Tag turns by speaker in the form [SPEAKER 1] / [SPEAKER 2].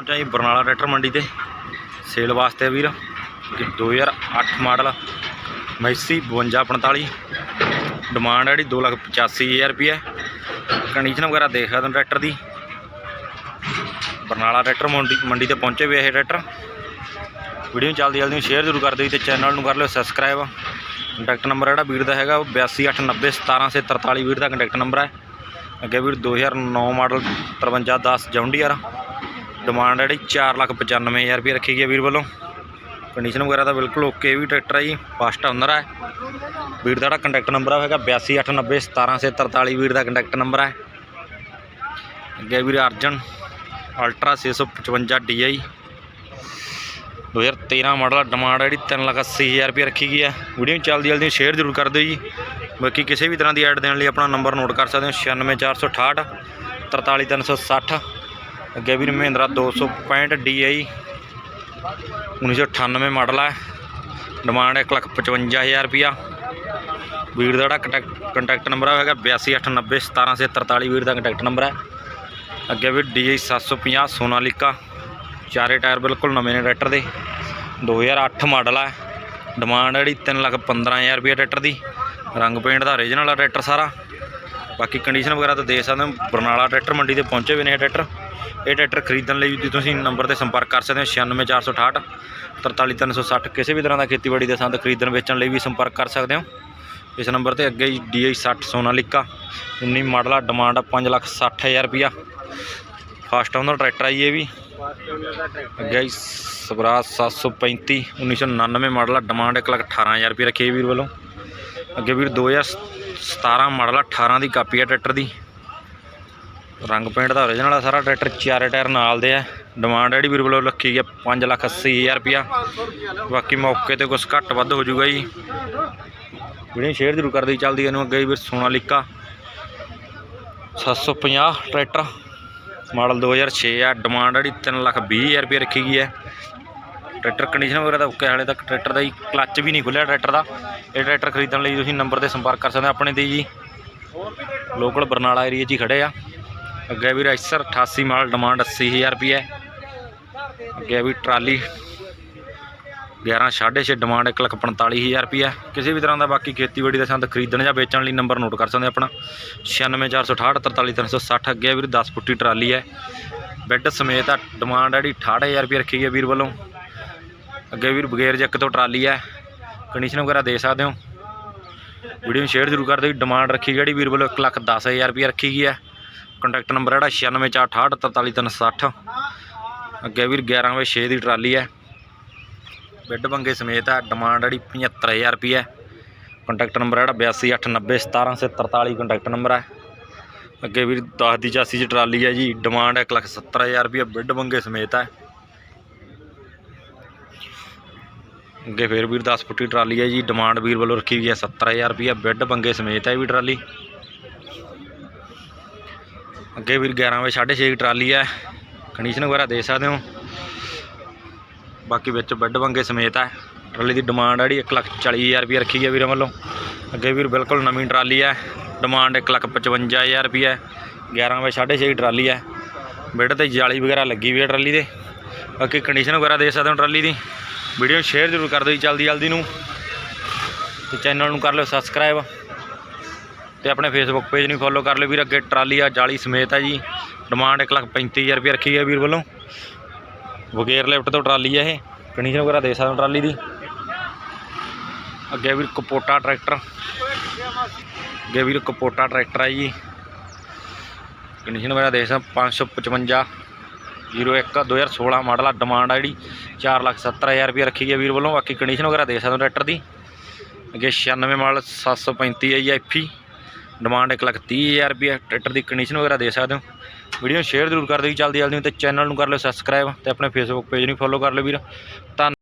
[SPEAKER 1] ਪਹੁੰਚਾ ਜੀ ਬਰਨਾਲਾ ਟਰੈਕਟਰ ਮੰਡੀ ਤੇ। ਸੇਲ ਵਾਸਤੇ ਆ ਵੀਰ। ਕਿ 2008 ਮਾਡਲ। ਮੈਸੀ 5245 ਡਿਮਾਂਡ ਹੈ ਜਿਹੜੀ 285000 ਰੁਪਏ ਕੰਡੀਸ਼ਨ ਵਗੈਰਾ ਦੇਖ ਸਕਦੇ ਹੋ ਟਰੈਕਟਰ ਦੀ। ਬਰਨਾਲਾ ਟਰੈਕਟਰ ਮੰਡੀ ਮੰਡੀ ਤੇ ਪਹੁੰਚੇ ਹੋਏ ਇਹ ਟਰੈਕਟਰ। ਵੀਡੀਓ ਨੂੰ ਜਲਦੀ ਜਲਦੀ ਸ਼ੇਅਰ ਜ਼ਰੂਰ ਕਰ ਦਿਓ ਜੀ ਤੇ ਚੈਨਲ ਨੂੰ ਕਰ ਲਿਓ ਸਬਸਕ੍ਰਾਈਬ ਕੰਟੈਕਟ ਨੰਬਰ ਜਿਹੜਾ ਵੀਰ ਦਾ ਹੈਗਾ, ਉਹ 8289017743 ਵੀਰ ਦਾ ਕੰਟੈਕਟ ਨੰਬਰ ਹੈ ਅੱਗੇ ਵੀਰ 2009 ਮਾਡਲ 5310 ਜੌਂਡੀਆਰ ਡਿਮਾਂਡ ਹੈ ਜਿਹੜੀ 495000 ਰੁਪਏ ਰੱਖੀ ਗਈ ਹੈ ਵੀਰ ਵੱਲੋਂ। ਕੰਡੀਸ਼ਨ ਵਗੈਰਾ ਤਾਂ ਬਿਲਕੁਲ ਓਕੇ ਵੀ ਟਰੈਕਟਰ ਹੈ ਜੀ ਫਸਟ ਓਨਰ ਹੈ ਵੀਰ ਦਾ ਜਿਹੜਾ ਕੰਟੈਕਟ ਨੰਬਰ ਹੈਗਾ 8289017743 ਵੀਰ ਦਾ ਕੰਟੈਕਟ ਨੰਬਰ ਹੈ ਅੱਗੇ ਵੀਰ Arjun ultra 655 DI 2013 model demand ਹੈ ਜਿਹੜੀ 380000 ਰੁਪਏ ਰੱਖੀ ਗਈ ਹੈ ਵੀਡੀਓ ਨੂੰ ਚੱਲਦੀ, ਜਲਦੀ ਸ਼ੇਅਰ ਜ਼ਰੂਰ ਕਰ ਦਿਓ ਜੀ। ਬਾਕੀ ਕਿਸੇ ਵੀ ਤਰ੍ਹਾਂ ਦੀ ਐਡ ਦੇਣ ਲਈ ਆਪਣਾ ਨੰਬਰ ਨੋਟ ਕਰ ਸਕਦੇ ਹੋ 96468 43360 ਅੱਗੇ ਵੀ ਮਹਿੰਦਰਾ 265 DI 1998 ਮਾਡਲ ਹੈ ਡਿਮਾਂਡ 155000 ਰੁਪਿਆ ਵੀਰ ਦਾ ਜਿਹੜਾ ਕੰਟੈਕਟ ਕੰਟੈਕਟ ਨੰਬਰ ਹੈਗਾ 8289017743 ਵੀਰ ਦਾ ਕੰਟੈਕਟ ਨੰਬਰ ਹੈ ਅੱਗੇ ਵੀ DI 750 ਸੋਨਾਲੀਕਾ। ਚਾਰੇ ਟਾਇਰ ਬਿਲਕੁਲ ਨਵੇਂ ਨੇ ਟਰੈਕਟਰ ਦੇ। 2008 ਮਾਡਲ ਹੈ ਡਿਮਾਂਡ ਜਿਹੜੀ 315000 ਰੁਪਏ ਟਰੈਕਟਰ ਦੀ। ਰੰਗ ਪੇਂਟ ਦਾ ਓਰੀਜਨਲ ਆ ਟਰੈਕਟਰ ਸਾਰਾ। ਬਾਕੀ ਕੰਡੀਸ਼ਨ ਵਗੈਰਾ ਤਾਂ ਦੇਖ ਸਕਦੇ ਹੋ। ਬਰਨਾਲਾ ਟਰੈਕਟਰ ਮੰਡੀ ਤੇ ਪਹੁੰਚੇ ਵੀ ਨੇ ਟਰੈਕਟਰ। ਇਹ ਟਰੈਕਟਰ ਖਰੀਦਣ ਲਈ ਵੀ ਤੁਸੀਂ ਨੰਬਰ ਤੇ ਸੰਪਰਕ ਕਰ ਸਕਦੇ ਹੋ 96468 43360 ਕਿਸੇ ਵੀ ਤਰ੍ਹਾਂ ਦਾ ਖੇਤੀਬਾੜੀ ਦੇ ਸੰਦ ਖਰੀਦਣ ਵੇਚਣ ਲਈ ਵੀ ਸੰਪਰਕ ਕਰ ਸਕਦੇ ਹੋ। ਇਸ ਨੰਬਰ ਤੇ ਅੱਗੇ DI 60 ਸੋਨਾਲੀਕਾ 19 ਮਾਡਲ ਆ ਡਿਮਾਂਡ ਆ 560000 ਰੁਪਿਆ ਫਾਸਟ ਓਨਰ ਟਰੈਕਟਰ ਆ ਜੀ ਇਹ ਵੀ। ਅੱਗੇ ਜੀ ਸਵਰਾਜ 735 1999 ਮਾਡਲ ਆ ਡਿਮਾਂਡ 118000 ਰੁਪਏ ਰੱਖੀ ਹੈ ਵੀਰ ਵੱਲੋਂ। ਅੱਗੇ ਵੀਰ 2017 ਮਾਡਲ ਆ 18 ਦੀ ਕਾਪੀ ਆ ਟਰੈਕਟਰ ਦੀ। ਰੰਗ ਪੇਂਟ ਦਾ ਓਰੀਜਨਲ ਆ ਸਾਰਾ ਟਰੈਕਟਰ ਚਾਰੇ ਟਾਇਰ ਨਾਲ ਦੇ ਆ। ਡਿਮਾਂਡ ਜਿਹੜੀ ਵੀਰ ਵੱਲੋਂ ਰੱਖੀ ਗਿਆ 580000 ਰੁਪਿਆ ਬਾਕੀ ਮੌਕੇ ਤੇ ਕੁਝ ਘੱਟ ਵੱਧ ਹੋ ਜਾਊਗਾ ਜੀ। ਵੀਡੀਓ ਸ਼ੇਅਰ ਜ਼ਰੂਰ ਕਰ ਦਿਓ ਜੀ, ਚੱਲਦੀ ਇਹਨੂੰ ਅੱਗੇ ਵੀਰ ਸੋਨਾਲੀਕਾ 750 ਟਰੈਕਟਰ ਮਾਡਲ 2006 ਆ ਡਿਮਾਂਡ ਜਿਹੜੀ 320000 ਰੁਪਏ ਰੱਖੀ ਗਈ ਹੈ ਟਰੈਕਟਰ ਕੰਡੀਸ਼ਨ ਵਗੈਰਾ ਤਾਂ ਓਕੇ ਹਾਲੇ ਤੱਕ ਟਰੈਕਟਰ ਦਾ ਹੀ ਕਲੱਚ ਵੀ ਨਹੀਂ ਖੁੱਲਿਆ ਟਰੈਕਟਰ ਦਾ। ਇਹ ਟਰੈਕਟਰ ਖਰੀਦਣ ਲਈ ਤੁਸੀਂ ਨੰਬਰ ਤੇ ਸੰਪਰਕ ਕਰ ਸਕਦੇ ਆਪਣੇ ਤੇ ਜੀ। ਲੋਕਲ ਬਰਨਾਲਾ ਏਰੀਆ 'ਚ ਹੀ ਖੜੇ ਆ। ਅੱਗੇ ਵੀ ਰਾਈਸਰ 88 ਮਾਲ ਡਿਮਾਂਡ 80000 ਰੁਪਏ ਹੈ। ਅੱਗੇ ਵੀ ਟਰਾਲੀ 11 6.5 ਡਿਮਾਂਡ 145000 ਰੁਪਏ ਹੈ। ਕਿਸੇ ਵੀ ਤਰ੍ਹਾਂ ਦਾ ਬਾਕੀ ਖੇਤੀਬਾੜੀ ਦਾ ਸੰਦ ਖਰੀਦਣ ਜਾਂ ਵੇਚਣ ਲਈ ਨੰਬਰ ਨੋਟ ਕਰ ਸਕਦੇ ਹੋ ਆਪਣਾ। 96468 43360 ਅੱਗੇ ਵੀਰ 10 ਫੁੱਟੀ ਟਰਾਲੀ ਹੈ। ਬੈੱਡ ਸਮੇਤ ਆ ਡਿਮਾਂਡ ਹੈ ਜਿਹੜੀ 68000 ਰੁਪਏ ਰੱਖੀ ਗਈ ਹੈ ਵੀਰ ਵੱਲੋਂ। ਅੱਗੇ ਵੀਰ ਬਗੈਰ ਜੱਕ ਤੋਂ ਟਰਾਲੀ ਹੈ। ਕੰਡੀਸ਼ਨ ਵਗੈਰਾ ਦੇ ਸਕਦੇ ਹੋ। ਵੀਡੀਓ ਨੂੰ ਸ਼ੇਅਰ ਜ਼ਰੂਰ ਕਰ ਦਿਓ। ਡਿਮਾਂਡ ਰੱਖੀ ਜਿਹੜੀ ਵੀਰ ਵੱਲੋਂ 110000 ਰੁਪਏ ਰੱਖੀ ਗਈ ਹੈ। ਕੰਟੈਕਟ ਨੰਬਰ ਜਿਹੜਾ 96468 43360 ਅੱਗੇ ਵੀਰ 11 ਵਜੇ 6 ਦੀ ਟਰਾਲੀ ਹੈ। ਬਿੱਡ ਬੰਗੇ ਸਮੇਤ ਹੈ ਡਿਮਾਂਡ ਜਿਹੜੀ 75000 ਰੁਪਏ ਹੈ। ਕੰਟੈਕਟ ਨੰਬਰ ਜਿਹੜਾ 8289017743 ਕੰਟੈਕਟ ਨੰਬਰ ਹੈ। ਅੱਗੇ ਵੀਰ 10 ਦੀ 84 ਚ ਟਰਾਲੀ ਹੈ ਜੀ ਡਿਮਾਂਡ ਹੈ 170000 ਰੁਪਏ ਬੈੱਡ ਬੰਗੇ ਸਮੇਤ ਹੈ। ਅੱਗੇ ਫੇਰ ਵੀਰ 10 ਫੁੱਟੀ ਟਰਾਲੀ ਹੈ ਜੀ ਡਿਮਾਂਡ ਵੀਰ ਵੱਲੋਂ ਰੱਖੀ ਹੋਈ ਹੈ 70000 ਰੁਪਏ ਬੈੱਡ ਬੰਗੇ ਸਮੇਤ ਹੈ ਵੀ ਟਰਾਲੀ। ਅੱਗੇ ਵੀਰ 11 ਵਜੇ 6.5 ਦੀ ਟਰਾਲੀ ਹੈ। ਕੰਡੀਸ਼ਨ ਵਗੈਰਾ ਦੇ ਸਕਦੇ ਹੋ। ਬਾਕੀ ਵਿੱਚ ਬੈੱਡ ਬੰਗੇ ਸਮੇਤ ਹੈ। ਟਰਾਲੀ ਦੀ ਡਿਮਾਂਡ ਹੈ ਜਿਹੜੀ 140000 ਰੁਪਏ ਰੱਖੀ ਹੈ ਵੀਰਾਂ ਵੱਲੋਂ। ਅੱਗੇ ਵੀਰ ਬਿਲਕੁਲ ਨਵੀਂ ਟਰਾਲੀ ਹੈ। ਡਿਮਾਂਡ 155000 ਰੁਪਏ 11 ਵਜੇ 6.5 ਦੀ ਟਰਾਲੀ ਹੈ। ਬੈੱਡ ਤੇ ਜਾਲੀ ਵਗੈਰਾ ਲੱਗੀ ਵੀ ਹੈ ਟਰਾਲੀ ਦੇ। ਬਾਕੀ ਕੰਡੀਸ਼ਨ ਵਗੈਰਾ ਦੇ ਸਕਦੇ ਹੋ ਟਰਾਲੀ ਦੀ। ਵੀਡੀਓ ਸ਼ੇਅਰ ਜ਼ਰੂਰ ਕਰ ਦਿਓ ਜੀ ਜਲਦੀ ਜਲਦੀ ਨੂੰ। ਤੇ ਚੈਨਲ ਨੂੰ ਕਰ ਲਿਓ ਸਬਸਕ੍ਰਾਈਬ ਤੇ ਆਪਣੇ ਫੇਸਬੁੱਕ ਪੇਜ ਨੂੰ ਫੋਲੋ ਕਰ ਲਿਓ ਵੀਰ, ਅੱਗੇ ਟਰਾਲੀ ਆ, ਜਾਲੀ ਸਮੇਤ ਹੈ ਜੀ। ਡਿਮਾਂਡ 135000 ਰੁਪਏ ਰੱਖੀ ਹੈ ਵੀਰ ਵੱਲੋਂ। ਵਗੇਰ ਲਿਫਟ ਤੋਂ ਟਰਾਲੀ ਹੈ ਇਹ। ਕੰਡੀਸ਼ਨ ਵਗੈਰਾ ਦੇ ਸਕਦੇ ਹੋ ਟਰਾਲੀ ਦੀ। ਅੱਗੇ ਵੀਰ ਕਪੋਟਾ ਟਰੈਕਟਰ। ਅੱਗੇ ਵੀਰ ਕਪੋਟਾ ਟਰੈਕਟਰ ਆ ਜੀ। ਕੰਡੀਸ਼ਨ ਵਗੈਰਾ ਦੇ ਸਕਦੇ 555 01 2016 ਮਾਡਲ ਆ ਡਿਮਾਂਡ ਆ ਜਿਹੜੀ 470000 ਰੁਪਏ ਰੱਖੀ ਗਈ ਹੈ ਵੀਰ ਵੱਲੋਂ। ਬਾਕੀ ਕੰਡੀਸ਼ਨ ਵਗੈਰਾ ਦੇ ਸਕਦੇ ਹੋ ਟਰੈਕਟਰ ਦੀ। ਅੱਗੇ 96 ਮਾਡਲ 735 ਹੈ ਜੀ ਐਫੀ ਡਿਮਾਂਡ 130000 ਰੁਪਏ ਟਰੈਕਟਰ ਦੀ ਕੰਡੀਸ਼ਨ ਵਗੈਰਾ ਦੇ ਸਕਦੇ ਹੋ। ਵੀਡੀਓ ਸ਼ੇਅਰ ਜ਼ਰੂਰ ਕਰ ਦਿਓ ਜੀ ਜਲਦੀ ਜਲਦੀ, ਤੇ ਚੈਨਲ ਨੂੰ ਕਰ ਲਿਓ ਸਬਸਕ੍ਰਾਈਬ ਤੇ ਆਪਣੇ ਫੇਸਬੁੱਕ ਪੇਜ ਨੂੰ ਫੋਲੋ ਕਰ ਲਓ ਵੀਰ। ਧੰਨ